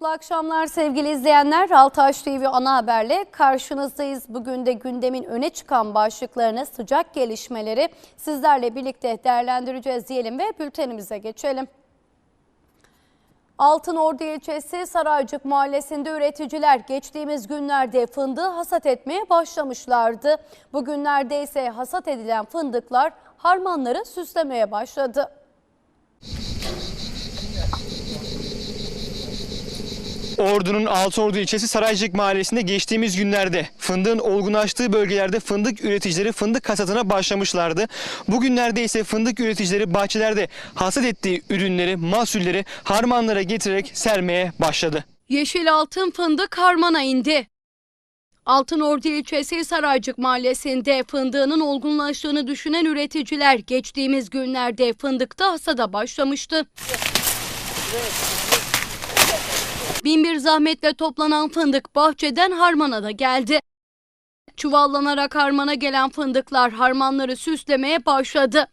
Mutlu akşamlar sevgili izleyenler. Altaş TV ana haberle karşınızdayız. Bugün de gündemin öne çıkan başlıklarını, sıcak gelişmeleri sizlerle birlikte değerlendireceğiz diyelim ve bültenimize geçelim. Altınordu ilçesi Saraycık mahallesinde üreticiler geçtiğimiz günlerde fındığı hasat etmeye başlamışlardı. Bugünlerde ise hasat edilen fındıklar harmanları süslemeye başladı. Ordu'nun Altınordu ilçesi Saraycık mahallesinde geçtiğimiz günlerde fındığın olgunlaştığı bölgelerde fındık üreticileri fındık hasatına başlamışlardı. Bugünlerde ise fındık üreticileri bahçelerde hasat ettiği ürünleri, mahsulleri harmanlara getirerek sermeye başladı. Yeşil altın fındık harmana indi. Altınordu ilçesi Saraycık mahallesinde fındığının olgunlaştığını düşünen üreticiler geçtiğimiz günlerde fındıkta hasada başlamıştı. Binbir zahmetle toplanan fındık bahçeden harmana da geldi. Çuvallanarak harmana gelen fındıklar harmanları süslemeye başladı.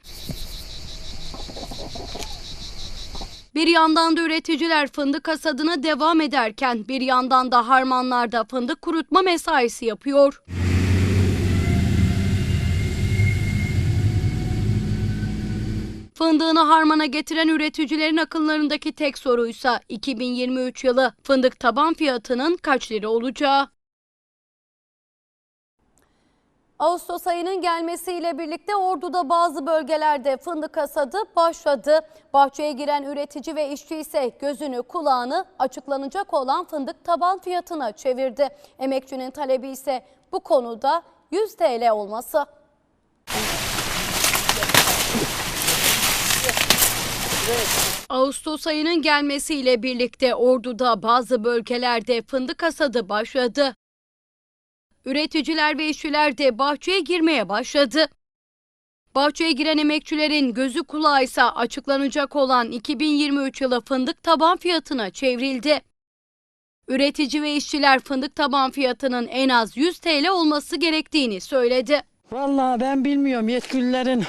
Bir yandan da üreticiler fındık hasadına devam ederken bir yandan da harmanlarda fındık kurutma mesaisi yapıyor. Fındığını harmana getiren üreticilerin akıllarındaki tek soruysa 2023 yılı fındık taban fiyatının kaç lira olacağı. Ağustos ayının gelmesiyle birlikte Ordu'da bazı bölgelerde fındık hasadı başladı. Bahçeye giren üretici ve işçi ise gözünü kulağını açıklanacak olan fındık taban fiyatına çevirdi. Emekçinin talebi ise bu konuda 100 TL olması. Ağustos ayının gelmesiyle birlikte Ordu'da bazı bölgelerde fındık hasadı başladı. Üreticiler ve işçiler de bahçeye girmeye başladı. Bahçeye giren emekçilerin gözü kulağı ise açıklanacak olan 2023 yılı fındık taban fiyatına çevrildi. Üretici ve işçiler fındık taban fiyatının en az 100 TL olması gerektiğini söyledi. Vallahi ben bilmiyorum yetkililerin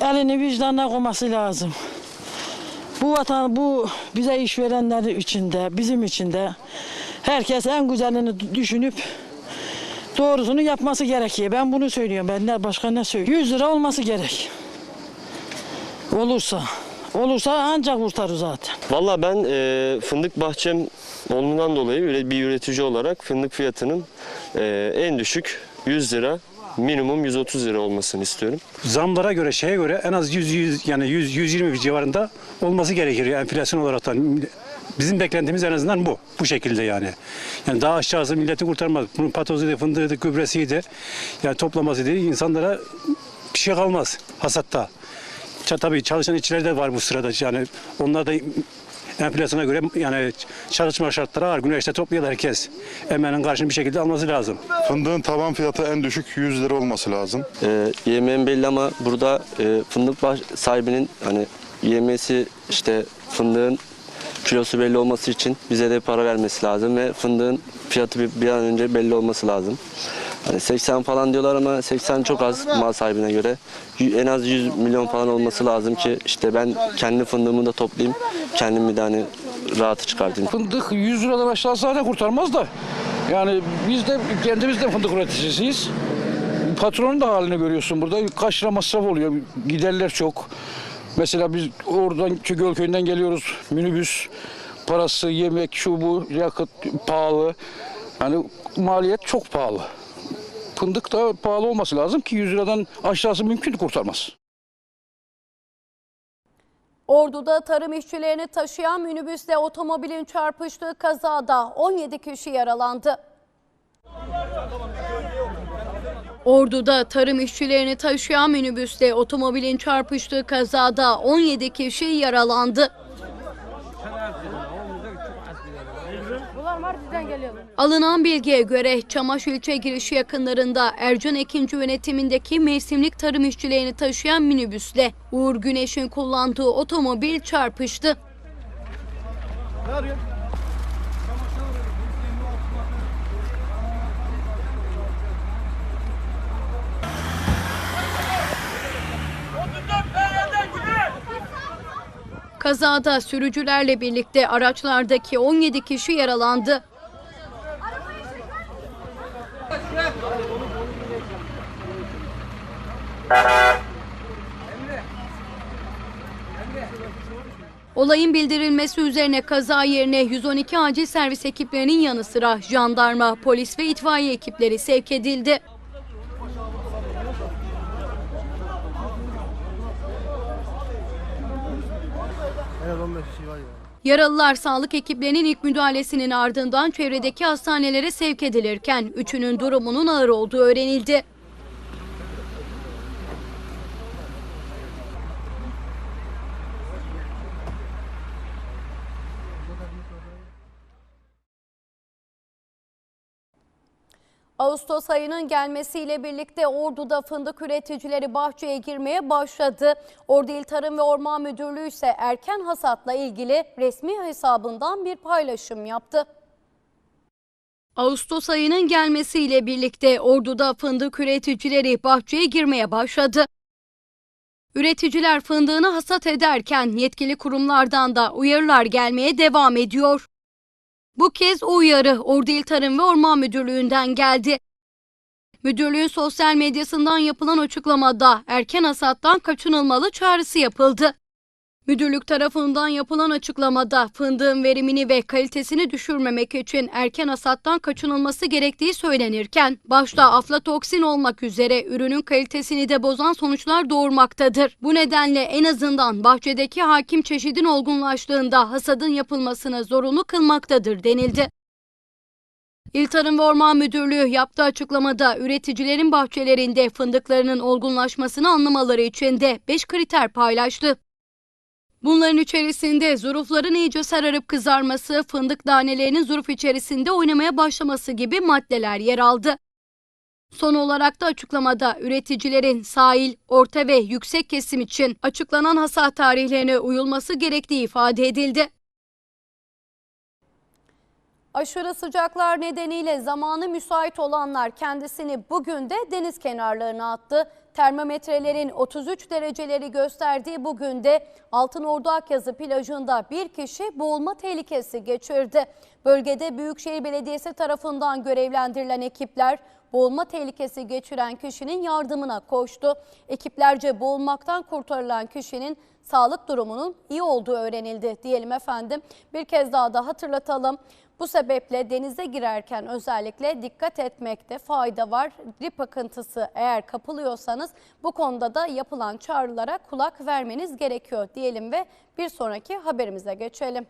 elini vicdanına koyması lazım. Bu vatan, bu bize iş verenler için de, bizim için de herkes en güzelini düşünüp doğrusunu yapması gerekiyor. Ben bunu söylüyorum. Ben ne başka ne söylüyorum? 100 lira olması gerek. Olursa. Olursa ancak kurtarır zaten. Valla ben e, fındık bahçem olduğundan dolayı bir üretici olarak fındık fiyatının e, en düşük 100 lira minimum 130 lira olmasını istiyorum. zamlara göre şeye göre en az 100, 100 yani 100 120 civarında olması gerekir yani enflasyon olaraktan. Bizim beklentimiz en azından bu. Bu şekilde yani. Yani daha aşağısı milleti kurtarmaz. Bunun patozuydu, fındığıydı, gübresiydi. Yani toplamasıydı. insanlara bir şey kalmaz hasatta. Tabii çalışan işçiler de var bu sırada. Yani onlar da enflasyona göre yani çalışma şartları var. Güneşte topluyorlar herkes. Emeğinin karşını bir şekilde alması lazım. Fındığın taban fiyatı en düşük 100 lira olması lazım. E, yemeğim belli ama burada e, fındık baş, sahibinin hani yemesi işte fındığın kilosu belli olması için bize de para vermesi lazım ve fındığın fiyatı bir, bir an önce belli olması lazım. Hani 80 falan diyorlar ama 80 çok az mal sahibine göre. En az 100 milyon falan olması lazım ki işte ben kendi fındığımı da toplayayım. Kendimi de hani rahatı çıkartayım. Fındık 100 liradan aşağı zaten kurtarmaz da. Yani biz de kendimiz de fındık üreticisiyiz. Patronun da halini görüyorsun burada. Kaç lira masraf oluyor. Giderler çok. Mesela biz oradan Çögöl köyünden geliyoruz. Minibüs parası, yemek, şu bu, yakıt pahalı. Yani maliyet çok pahalı. Fındık da pahalı olması lazım ki 100 liradan aşağısı mümkün kurtarmaz. Ordu'da tarım işçilerini taşıyan minibüsle otomobilin çarpıştığı kazada 17 kişi yaralandı. Ordu'da tarım işçilerini taşıyan minibüsle otomobilin çarpıştığı kazada 17 kişi yaralandı. Alınan bilgiye göre Çamaş ilçe girişi yakınlarında Ercan Ekinci yönetimindeki mevsimlik tarım işçilerini taşıyan minibüsle Uğur Güneş'in kullandığı otomobil çarpıştı. Kazada sürücülerle birlikte araçlardaki 17 kişi yaralandı. Olayın bildirilmesi üzerine kaza yerine 112 acil servis ekiplerinin yanı sıra jandarma, polis ve itfaiye ekipleri sevk edildi. Yaralılar sağlık ekiplerinin ilk müdahalesinin ardından çevredeki hastanelere sevk edilirken üçünün durumunun ağır olduğu öğrenildi. Ağustos ayının gelmesiyle birlikte Ordu'da fındık üreticileri bahçeye girmeye başladı. Ordu İl Tarım ve Orman Müdürlüğü ise erken hasatla ilgili resmi hesabından bir paylaşım yaptı. Ağustos ayının gelmesiyle birlikte Ordu'da fındık üreticileri bahçeye girmeye başladı. Üreticiler fındığını hasat ederken yetkili kurumlardan da uyarılar gelmeye devam ediyor. Bu kez uyarı Ordu İl Tarım ve Orman Müdürlüğü'nden geldi. Müdürlüğün sosyal medyasından yapılan açıklamada erken hasattan kaçınılmalı çağrısı yapıldı. Müdürlük tarafından yapılan açıklamada fındığın verimini ve kalitesini düşürmemek için erken hasattan kaçınılması gerektiği söylenirken başta aflatoksin olmak üzere ürünün kalitesini de bozan sonuçlar doğurmaktadır. Bu nedenle en azından bahçedeki hakim çeşidin olgunlaştığında hasadın yapılmasını zorunlu kılmaktadır denildi. İl Tarım ve Orman Müdürlüğü yaptığı açıklamada üreticilerin bahçelerinde fındıklarının olgunlaşmasını anlamaları için de 5 kriter paylaştı. Bunların içerisinde zurufların iyice sararıp kızarması, fındık tanelerinin zuruf içerisinde oynamaya başlaması gibi maddeler yer aldı. Son olarak da açıklamada üreticilerin sahil, orta ve yüksek kesim için açıklanan hasat tarihlerine uyulması gerektiği ifade edildi. Aşırı sıcaklar nedeniyle zamanı müsait olanlar kendisini bugün de deniz kenarlarına attı. Termometrelerin 33 dereceleri gösterdiği bugün de Altınordu Akyazı plajında bir kişi boğulma tehlikesi geçirdi. Bölgede Büyükşehir Belediyesi tarafından görevlendirilen ekipler boğulma tehlikesi geçiren kişinin yardımına koştu. Ekiplerce boğulmaktan kurtarılan kişinin sağlık durumunun iyi olduğu öğrenildi diyelim efendim. Bir kez daha da hatırlatalım. Bu sebeple denize girerken özellikle dikkat etmekte fayda var. Rip akıntısı eğer kapılıyorsanız bu konuda da yapılan çağrılara kulak vermeniz gerekiyor diyelim ve bir sonraki haberimize geçelim.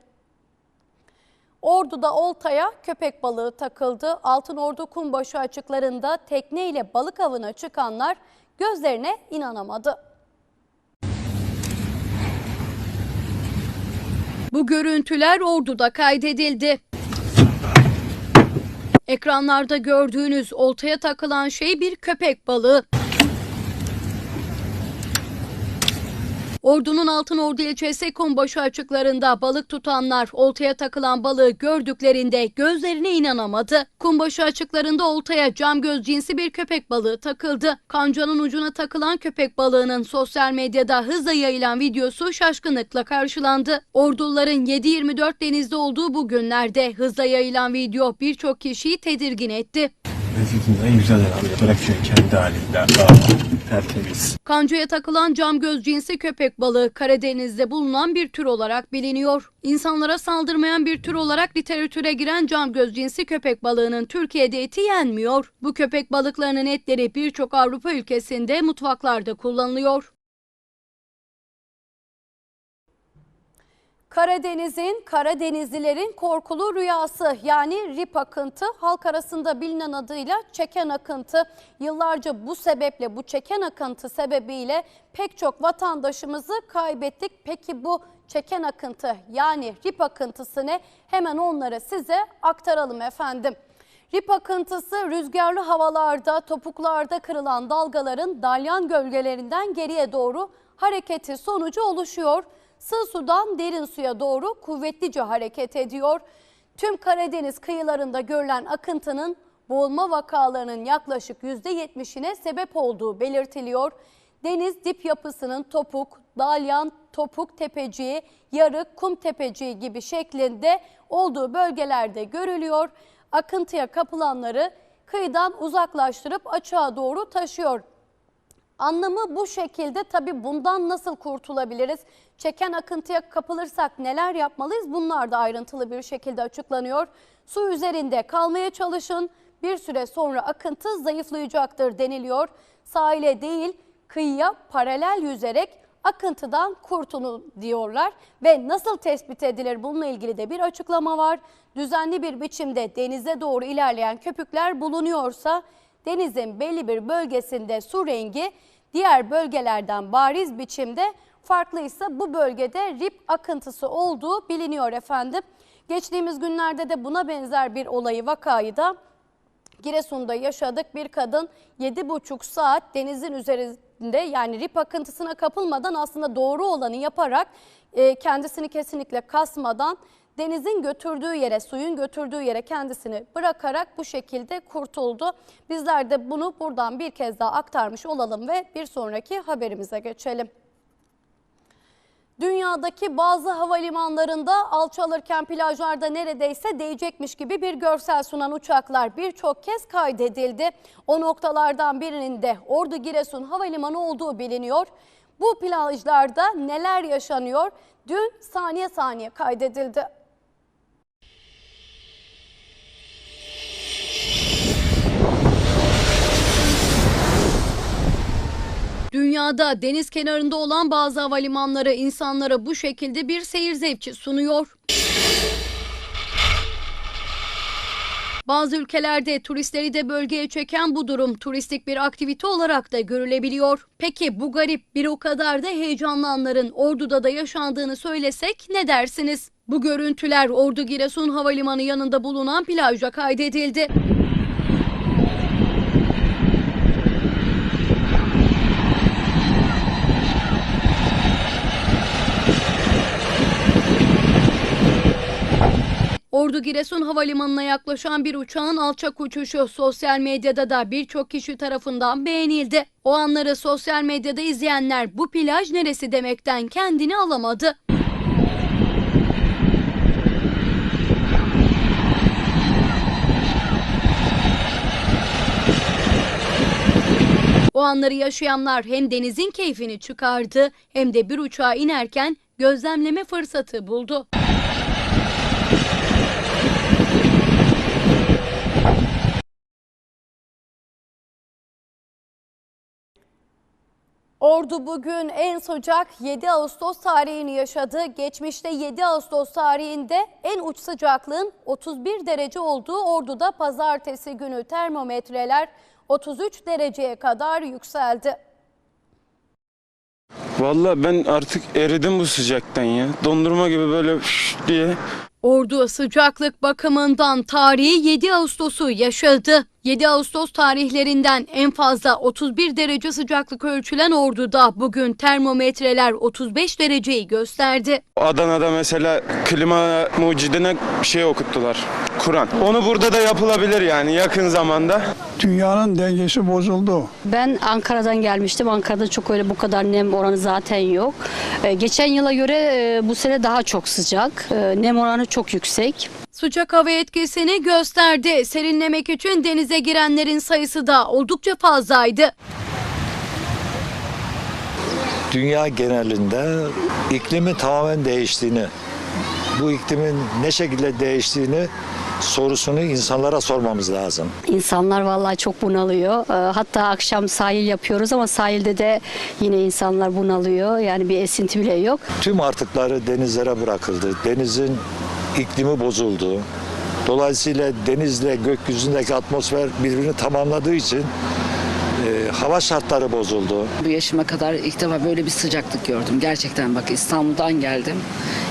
Ordu'da oltaya köpek balığı takıldı. Altınordu Kumbaşı açıklarında tekneyle balık avına çıkanlar gözlerine inanamadı. Bu görüntüler Ordu'da kaydedildi. Ekranlarda gördüğünüz oltaya takılan şey bir köpek balığı. Ordu'nun Altınordu ilçesi Kumbaşı açıklarında balık tutanlar oltaya takılan balığı gördüklerinde gözlerine inanamadı. Kumbaşı açıklarında oltaya cam göz cinsi bir köpek balığı takıldı. Kancanın ucuna takılan köpek balığının sosyal medyada hızla yayılan videosu şaşkınlıkla karşılandı. Orduların 7-24 denizde olduğu bu günlerde hızla yayılan video birçok kişiyi tedirgin etti. En güzel herhalde. Bırakıyor kendi halinde. Aa, tertemiz. Kancoya takılan cam göz cinsi köpek balığı Karadeniz'de bulunan bir tür olarak biliniyor. İnsanlara saldırmayan bir tür olarak literatüre giren cam göz cinsi köpek balığının Türkiye'de eti yenmiyor. Bu köpek balıklarının etleri birçok Avrupa ülkesinde mutfaklarda kullanılıyor. Karadeniz'in, Karadenizlilerin korkulu rüyası yani rip akıntı halk arasında bilinen adıyla çeken akıntı. Yıllarca bu sebeple bu çeken akıntı sebebiyle pek çok vatandaşımızı kaybettik. Peki bu çeken akıntı yani rip akıntısı ne? Hemen onları size aktaralım efendim. Rip akıntısı rüzgarlı havalarda, topuklarda kırılan dalgaların dalyan gölgelerinden geriye doğru hareketi sonucu oluşuyor. Sığ sudan derin suya doğru kuvvetlice hareket ediyor. Tüm Karadeniz kıyılarında görülen akıntının boğulma vakalarının yaklaşık %70'ine sebep olduğu belirtiliyor. Deniz dip yapısının topuk, dalyan, Topuk Tepeciği, Yarık, Kum Tepeciği gibi şeklinde olduğu bölgelerde görülüyor. Akıntıya kapılanları kıyıdan uzaklaştırıp açığa doğru taşıyor. Anlamı bu şekilde tabii bundan nasıl kurtulabiliriz? Çeken akıntıya kapılırsak neler yapmalıyız? Bunlar da ayrıntılı bir şekilde açıklanıyor. Su üzerinde kalmaya çalışın. Bir süre sonra akıntı zayıflayacaktır deniliyor. Sahile değil kıyıya paralel yüzerek akıntıdan kurtulun diyorlar. Ve nasıl tespit edilir bununla ilgili de bir açıklama var. Düzenli bir biçimde denize doğru ilerleyen köpükler bulunuyorsa denizin belli bir bölgesinde su rengi diğer bölgelerden bariz biçimde farklıysa bu bölgede rip akıntısı olduğu biliniyor efendim. Geçtiğimiz günlerde de buna benzer bir olayı vakayı da Giresun'da yaşadık. Bir kadın 7,5 saat denizin üzerinde yani rip akıntısına kapılmadan aslında doğru olanı yaparak e, kendisini kesinlikle kasmadan denizin götürdüğü yere, suyun götürdüğü yere kendisini bırakarak bu şekilde kurtuldu. Bizler de bunu buradan bir kez daha aktarmış olalım ve bir sonraki haberimize geçelim. Dünyadaki bazı havalimanlarında alçalırken plajlarda neredeyse değecekmiş gibi bir görsel sunan uçaklar birçok kez kaydedildi. O noktalardan birinin de Ordu Giresun Havalimanı olduğu biliniyor. Bu plajlarda neler yaşanıyor? Dün saniye saniye kaydedildi. Dünyada deniz kenarında olan bazı havalimanları insanlara bu şekilde bir seyir zevki sunuyor. Bazı ülkelerde turistleri de bölgeye çeken bu durum turistik bir aktivite olarak da görülebiliyor. Peki bu garip bir o kadar da heyecanlı anların Ordu'da da yaşandığını söylesek ne dersiniz? Bu görüntüler Ordu Giresun Havalimanı yanında bulunan plajda kaydedildi. Ordu Giresun Havalimanı'na yaklaşan bir uçağın alçak uçuşu sosyal medyada da birçok kişi tarafından beğenildi. O anları sosyal medyada izleyenler bu plaj neresi demekten kendini alamadı. O anları yaşayanlar hem denizin keyfini çıkardı hem de bir uçağa inerken gözlemleme fırsatı buldu. Ordu bugün en sıcak 7 Ağustos tarihini yaşadı. Geçmişte 7 Ağustos tarihinde en uç sıcaklığın 31 derece olduğu Ordu'da pazartesi günü termometreler 33 dereceye kadar yükseldi. Vallahi ben artık eridim bu sıcaktan ya. Dondurma gibi böyle diye. Ordu sıcaklık bakımından tarihi 7 Ağustos'u yaşadı. 7 Ağustos tarihlerinden en fazla 31 derece sıcaklık ölçülen Ordu'da bugün termometreler 35 dereceyi gösterdi. Adana'da mesela klima mucidine şey okuttular. Kur'an. Onu burada da yapılabilir yani yakın zamanda. Dünyanın dengesi bozuldu. Ben Ankara'dan gelmiştim. Ankara'da çok öyle bu kadar nem oranı zaten yok. Ee, geçen yıla göre e, bu sene daha çok sıcak. Ee, nem oranı çok yüksek. Sıcak hava etkisini gösterdi. Serinlemek için denize girenlerin sayısı da oldukça fazlaydı. dünya genelinde iklimin tamamen değiştiğini, bu iklimin ne şekilde değiştiğini sorusunu insanlara sormamız lazım. İnsanlar vallahi çok bunalıyor. Ee, hatta akşam sahil yapıyoruz ama sahilde de yine insanlar bunalıyor. Yani bir esinti bile yok. Tüm artıkları denizlere bırakıldı. Denizin iklimi bozuldu. Dolayısıyla denizle gökyüzündeki atmosfer birbirini tamamladığı için e, hava şartları bozuldu. Bu yaşıma kadar ilk defa böyle bir sıcaklık gördüm. Gerçekten bak İstanbul'dan geldim.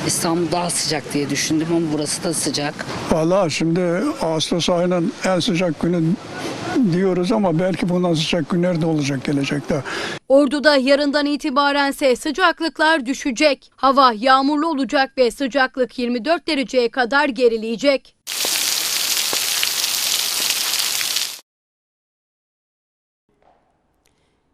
İstanbul daha sıcak diye düşündüm ama burası da sıcak. Vallahi şimdi Ağustos ayının en sıcak günü diyoruz ama belki bundan sıcak günler de olacak gelecekte. Ordu'da yarından itibarense sıcaklıklar düşecek. Hava yağmurlu olacak ve sıcaklık 24 dereceye kadar gerileyecek.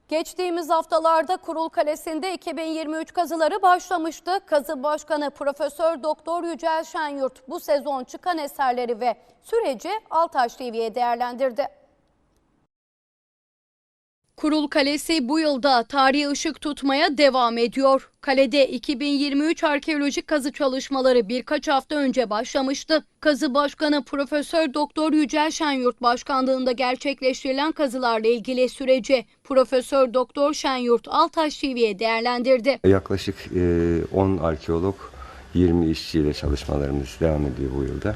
Geçtiğimiz haftalarda Kurul Kalesi'nde 2023 kazıları başlamıştı. Kazı Başkanı Profesör Doktor Yücel Şenyurt bu sezon çıkan eserleri ve süreci Altaş TV'ye değerlendirdi. Kurul Kalesi bu yılda tarihi ışık tutmaya devam ediyor. Kalede 2023 arkeolojik kazı çalışmaları birkaç hafta önce başlamıştı. Kazı Başkanı Profesör Doktor Yücel Şenyurt başkanlığında gerçekleştirilen kazılarla ilgili süreci Profesör Doktor Şenyurt Altaş TV'ye değerlendirdi. Yaklaşık e, 10 arkeolog, 20 işçiyle çalışmalarımız devam ediyor bu yılda.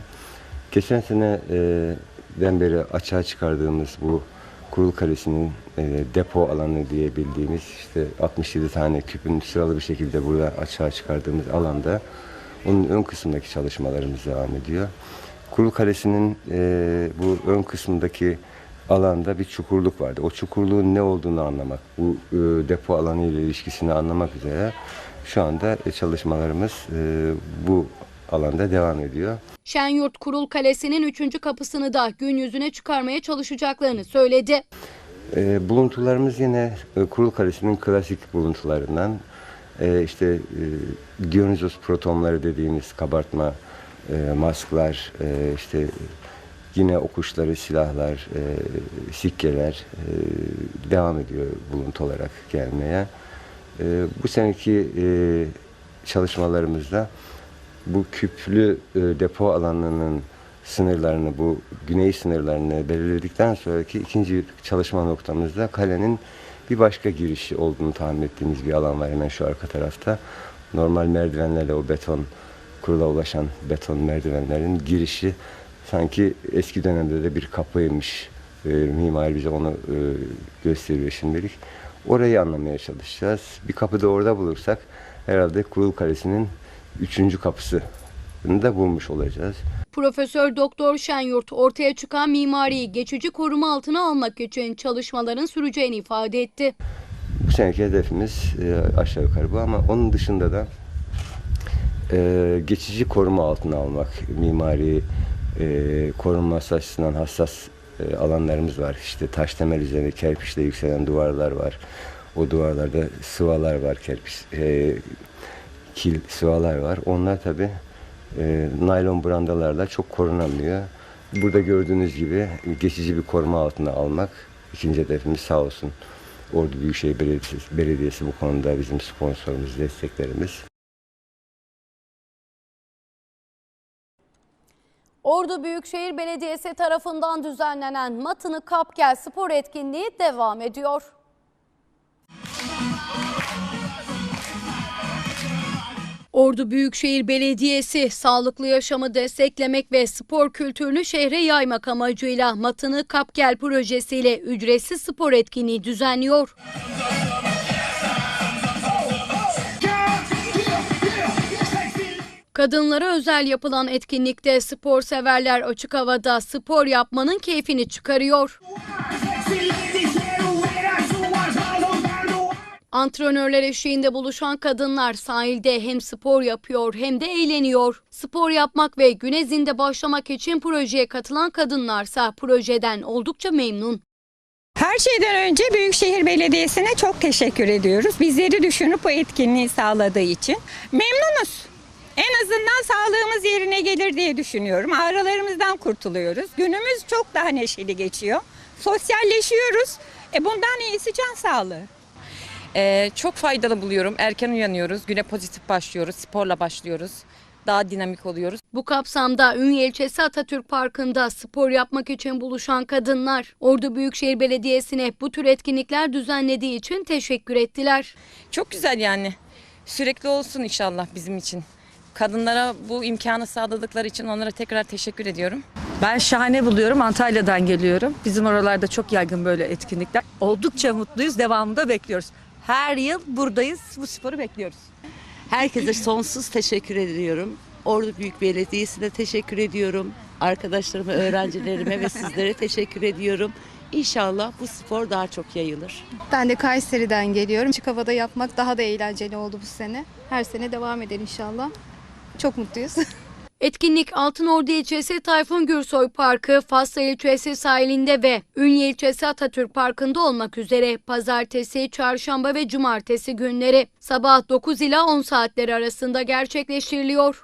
Geçen seneden beri açığa çıkardığımız bu Kurul Kalesi'nin e, depo alanı diye bildiğimiz işte 67 tane küpün sıralı bir şekilde burada açığa çıkardığımız alanda onun ön kısmındaki çalışmalarımız devam ediyor. Kurul Kalesi'nin e, bu ön kısmındaki alanda bir çukurluk vardı. O çukurluğun ne olduğunu anlamak, bu e, depo alanı ile ilişkisini anlamak üzere şu anda e, çalışmalarımız e, bu alanda devam ediyor. Şenyurt Kurul Kalesi'nin 3. kapısını da gün yüzüne çıkarmaya çalışacaklarını söyledi. E, buluntularımız yine e, Kurul Kalesi'nin klasik buluntularından e, işte e, Dionysos protonları dediğimiz kabartma e, masklar, e, işte yine okuşları, silahlar, e, sikkeler e, devam ediyor buluntu olarak gelmeye. E, bu seneki e, çalışmalarımızda bu küplü e, depo alanının sınırlarını, bu güney sınırlarını belirledikten sonraki ikinci çalışma noktamızda kalenin bir başka girişi olduğunu tahmin ettiğimiz bir alan var hemen şu arka tarafta. Normal merdivenlerle o beton, kurula ulaşan beton merdivenlerin girişi sanki eski dönemde de bir kapıymış. E, mimar bize onu e, gösteriyor şimdilik. Orayı anlamaya çalışacağız. Bir kapı da orada bulursak herhalde Kurul Kalesi'nin üçüncü kapısı da bulmuş olacağız. Profesör Doktor Şenyurt ortaya çıkan mimariyi geçici koruma altına almak için çalışmaların süreceğini ifade etti. Bu seneki hedefimiz e, aşağı yukarı bu ama onun dışında da e, geçici koruma altına almak, mimari e, açısından hassas e, alanlarımız var. İşte taş temel üzerine kerpiçle yükselen duvarlar var. O duvarlarda sıvalar var, kerpiç, e, kil sıvalar var. Onlar tabi e, naylon brandalarla çok korunamıyor. Burada gördüğünüz gibi geçici bir koruma altına almak ikinci hedefimiz sağ olsun. Ordu Büyükşehir Belediyesi, Belediyesi bu konuda bizim sponsorumuz, desteklerimiz. Ordu Büyükşehir Belediyesi tarafından düzenlenen Matını Kapgel spor etkinliği devam ediyor. Ordu Büyükşehir Belediyesi sağlıklı yaşamı desteklemek ve spor kültürünü şehre yaymak amacıyla Matını Kapgel projesiyle ücretsiz spor etkinliği düzenliyor. Kadınlara özel yapılan etkinlikte spor severler açık havada spor yapmanın keyfini çıkarıyor. Antrenörler eşliğinde buluşan kadınlar sahilde hem spor yapıyor hem de eğleniyor. Spor yapmak ve güne zinde başlamak için projeye katılan kadınlarsa projeden oldukça memnun. Her şeyden önce Büyükşehir Belediyesi'ne çok teşekkür ediyoruz. Bizleri düşünüp bu etkinliği sağladığı için. Memnunuz. En azından sağlığımız yerine gelir diye düşünüyorum. Ağrılarımızdan kurtuluyoruz. Günümüz çok daha neşeli geçiyor. Sosyalleşiyoruz. E bundan iyisi can sağlığı. Ee, çok faydalı buluyorum. Erken uyanıyoruz, güne pozitif başlıyoruz, sporla başlıyoruz. Daha dinamik oluyoruz. Bu kapsamda Ünye ilçesi Atatürk Parkı'nda spor yapmak için buluşan kadınlar Ordu Büyükşehir Belediyesi'ne bu tür etkinlikler düzenlediği için teşekkür ettiler. Çok güzel yani. Sürekli olsun inşallah bizim için. Kadınlara bu imkanı sağladıkları için onlara tekrar teşekkür ediyorum. Ben şahane buluyorum. Antalya'dan geliyorum. Bizim oralarda çok yaygın böyle etkinlikler. Oldukça mutluyuz. Devamında bekliyoruz. Her yıl buradayız. Bu sporu bekliyoruz. Herkese sonsuz teşekkür ediyorum. Ordu Büyük Belediyesi'ne teşekkür ediyorum. Arkadaşlarıma, öğrencilerime ve sizlere teşekkür ediyorum. İnşallah bu spor daha çok yayılır. Ben de Kayseri'den geliyorum. Açık havada yapmak daha da eğlenceli oldu bu sene. Her sene devam eder inşallah. Çok mutluyuz. Etkinlik Altınordu ilçesi Tayfun Gürsoy Parkı, Fasla ilçesi sahilinde ve Ünye ilçesi Atatürk Parkı'nda olmak üzere pazartesi, çarşamba ve cumartesi günleri sabah 9 ila 10 saatleri arasında gerçekleştiriliyor.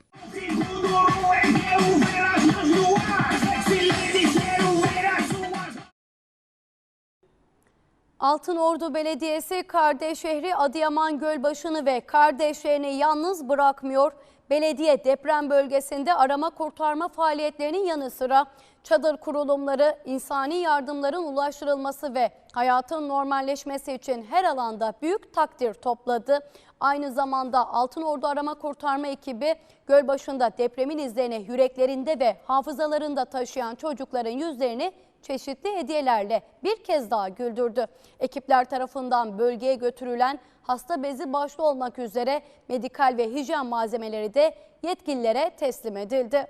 Altınordu Belediyesi Kardeşşehri Adıyaman Gölbaşı'nı ve kardeşlerini yalnız bırakmıyor. Belediye deprem bölgesinde arama kurtarma faaliyetlerinin yanı sıra çadır kurulumları, insani yardımların ulaştırılması ve hayatın normalleşmesi için her alanda büyük takdir topladı. Aynı zamanda Altınordu Arama Kurtarma ekibi Gölbaşı'nda depremin izlerini yüreklerinde ve hafızalarında taşıyan çocukların yüzlerini çeşitli hediyelerle bir kez daha güldürdü. Ekipler tarafından bölgeye götürülen hasta bezi başta olmak üzere medikal ve hijyen malzemeleri de yetkililere teslim edildi.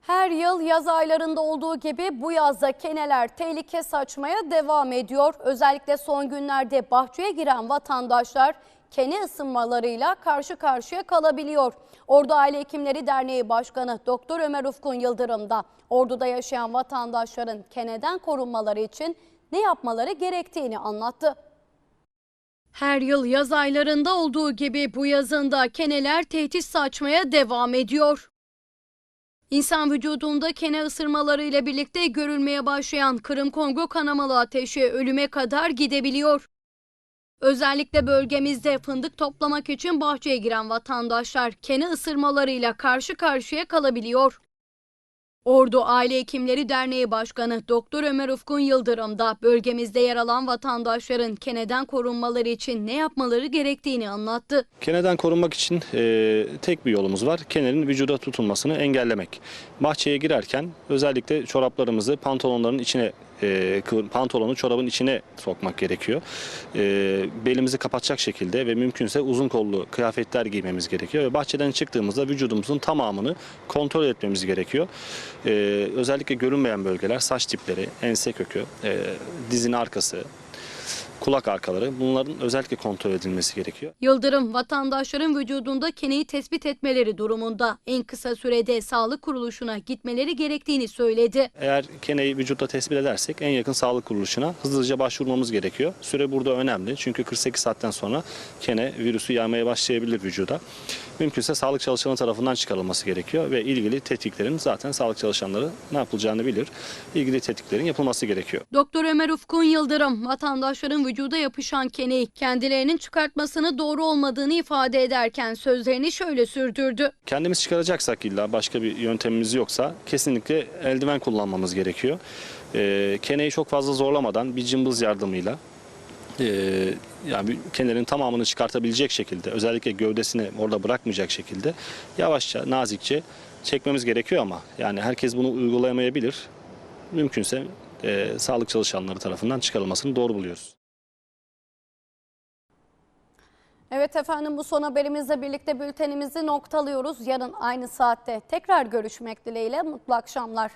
Her yıl yaz aylarında olduğu gibi bu yazda keneler tehlike saçmaya devam ediyor. Özellikle son günlerde bahçeye giren vatandaşlar kene ısınmalarıyla karşı karşıya kalabiliyor. Ordu Aile Hekimleri Derneği Başkanı Doktor Ömer Ufkun Yıldırım da Ordu'da yaşayan vatandaşların keneden korunmaları için ne yapmaları gerektiğini anlattı. Her yıl yaz aylarında olduğu gibi bu yazında keneler tehdit saçmaya devam ediyor. İnsan vücudunda kene ısırmalarıyla birlikte görülmeye başlayan Kırım Kongo kanamalı ateşi ölüme kadar gidebiliyor. Özellikle bölgemizde fındık toplamak için bahçeye giren vatandaşlar kene ısırmalarıyla karşı karşıya kalabiliyor. Ordu Aile Hekimleri Derneği Başkanı Doktor Ömer Ufkun Yıldırım da bölgemizde yer alan vatandaşların keneden korunmaları için ne yapmaları gerektiğini anlattı. Keneden korunmak için e, tek bir yolumuz var. Kenerin vücuda tutulmasını engellemek. Bahçeye girerken özellikle çoraplarımızı pantolonların içine e, pantolonu çorabın içine sokmak gerekiyor. E, belimizi kapatacak şekilde ve mümkünse uzun kollu kıyafetler giymemiz gerekiyor. Ve bahçeden çıktığımızda vücudumuzun tamamını kontrol etmemiz gerekiyor. E, özellikle görünmeyen bölgeler, saç dipleri, ense kökü, e, dizin arkası, kulak arkaları bunların özellikle kontrol edilmesi gerekiyor. Yıldırım vatandaşların vücudunda keneyi tespit etmeleri durumunda en kısa sürede sağlık kuruluşuna gitmeleri gerektiğini söyledi. Eğer keneyi vücutta tespit edersek en yakın sağlık kuruluşuna hızlıca başvurmamız gerekiyor. Süre burada önemli çünkü 48 saatten sonra kene virüsü yaymaya başlayabilir vücuda. Mümkünse sağlık çalışanı tarafından çıkarılması gerekiyor ve ilgili tetkiklerin zaten sağlık çalışanları ne yapılacağını bilir. İlgili tetkiklerin yapılması gerekiyor. Doktor Ömer Ufkun Yıldırım vatandaşların vücuda yapışan keneyi kendilerinin çıkartmasını doğru olmadığını ifade ederken sözlerini şöyle sürdürdü. Kendimiz çıkaracaksak illa başka bir yöntemimiz yoksa kesinlikle eldiven kullanmamız gerekiyor. Ee, keneyi çok fazla zorlamadan bir cımbız yardımıyla e, yani kenerin tamamını çıkartabilecek şekilde özellikle gövdesini orada bırakmayacak şekilde yavaşça nazikçe çekmemiz gerekiyor ama yani herkes bunu uygulayamayabilir. Mümkünse e, sağlık çalışanları tarafından çıkarılmasını doğru buluyoruz. Evet efendim bu son haberimizle birlikte bültenimizi noktalıyoruz. Yarın aynı saatte tekrar görüşmek dileğiyle mutlu akşamlar.